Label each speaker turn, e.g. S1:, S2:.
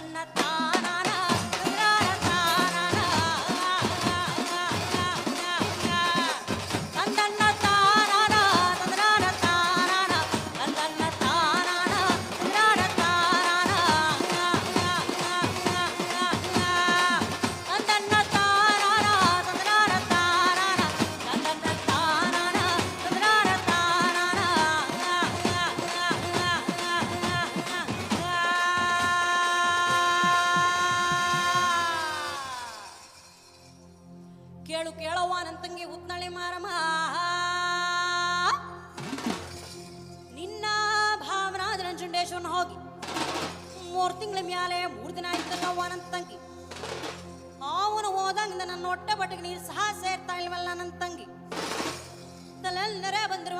S1: ತನ್ನ ತಾನ ಕೇಳು ಕೇಳವ್ವ ನನ್ನ ತಂಗಿ ಉತ್ನಳೆ ಮಾರಮ್ಮ. ನಿನ್ನ ಭಾವನಾ ನಂಜುಂಡೇಶ್ವರನ ಹೋಗಿ. ಮೂರು ತಿಂಗಳ ಮ್ಯಾಲೆ ಮೂರು ದಿನ ಆಯ್ತಲ್ಲವ್ವ ನನ್ನ ತಂಗಿ. ಅವನು ಹೋದಂಗ ನನ್ನ ಹೊಟ್ಟೆ ಬಟ್ಟೆಗೆ ನೀರು ಸಹ ಸೇರ್ತಾ ಇಲ್ವಲ್ಲ ನನ್ನ ತಂಗಿ. ತಲೆಲ್ಲರೇ ಬಂದಿರುವ